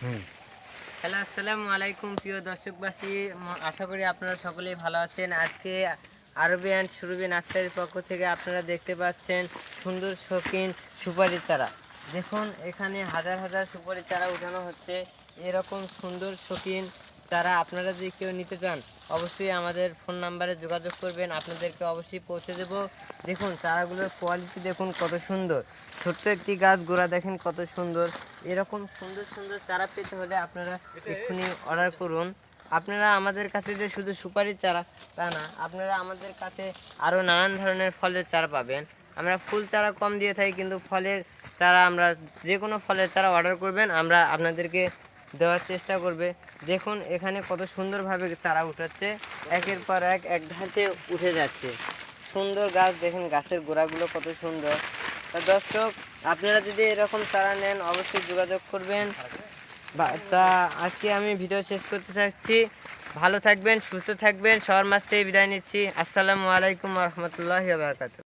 Hello, আসসালামু আলাইকুম প্রিয় দর্শকবাসী। আশা করি আপনারা সকলেই ভালো আছেন। আজকে আরবি অ্যান্ড সুরবি নার্সারির পক্ষ থেকে আপনারা দেখতে পাচ্ছেন সুন্দর, শৌখিন সুপারি চারা। দেখুন, এখানে হাজার হাজার সুপারি চারা উঠানো হচ্ছে। এরকম সুন্দর, শৌখিন চারা আপনারা যদি কেউ নিতে চান, অবশ্যই আমাদের ফোন নাম্বারে যোগাযোগ করবেন। আপনাদেরকে অবশ্যই পৌঁছে দেব। দেখুন, চারাগুলোর কোয়ালিটি দেখুন কত সুন্দর। ছোট্ট একটি গাছ, গোড়া দেখেন কত সুন্দর। এরকম সুন্দর সুন্দর চারা পেতে হলে আপনারা এক্ষুনি অর্ডার করুন। আপনারা আমাদের কাছে যে শুধু সুপারি চারা, তা না, আপনারা আমাদের কাছে আরও নানান ধরনের ফলের চারা পাবেন। আমরা ফুল চারা কম দিয়ে থাকি, কিন্তু ফলের চারা আমরা যে কোনো ফলের চারা অর্ডার করবেন। আমরা আপনাদেরকে দেওয়ার চেষ্টা করবে। দেখুন, এখানে কত সুন্দরভাবে তারা উঠাচ্ছে। একের পর এক এক ধাঁচে উঠে যাচ্ছে। সুন্দর গাছ, দেখেন, গাছের গোড়াগুলো কত সুন্দর। তা দর্শক, আপনারা যদি এরকম চারা নেন, অবশ্যই যোগাযোগ করবেন। তা আজকে আমি ভিডিও শেষ করতে চাচ্ছি। ভালো থাকবেন, সুস্থ থাকবেন। সবার মাছ থেকে বিদায় নিচ্ছি। আসসালামু আলাইকুম রহমতুল্লাহ বারকাত